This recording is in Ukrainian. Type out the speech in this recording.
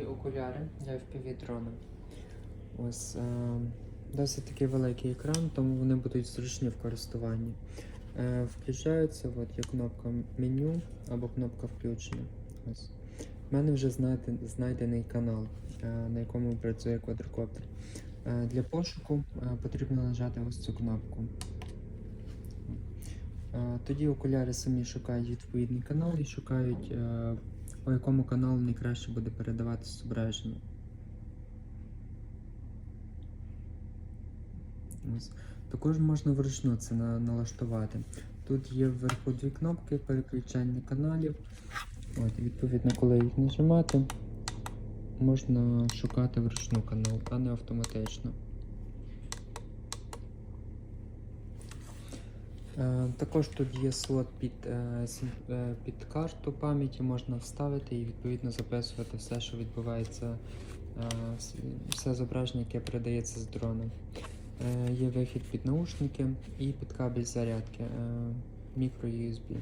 і окуляри для FPV дрона. Ось е, досить такий великий екран, тому вони будуть зручні в користуванні. Е, включаються, от є кнопка меню або кнопка включення. Ось. У мене вже знайдений канал, е, на якому працює квадрокоптер. Е, для пошуку е, потрібно нажати ось цю кнопку. Тоді окуляри самі шукають відповідний канал і шукають, по якому каналу найкраще буде передаватися зображення. Ось. Також можна вручну це на- налаштувати. Тут є вверху дві кнопки переключання каналів. От, відповідно, коли їх нажимати, можна шукати вручну канал, а не автоматично. Також тут є слот під, е, е, під карту пам'яті, можна вставити і відповідно записувати все, що відбувається, е, все зображення, яке передається з дрона. Е, Є вихід під наушники і під кабель зарядки е, мікро USB.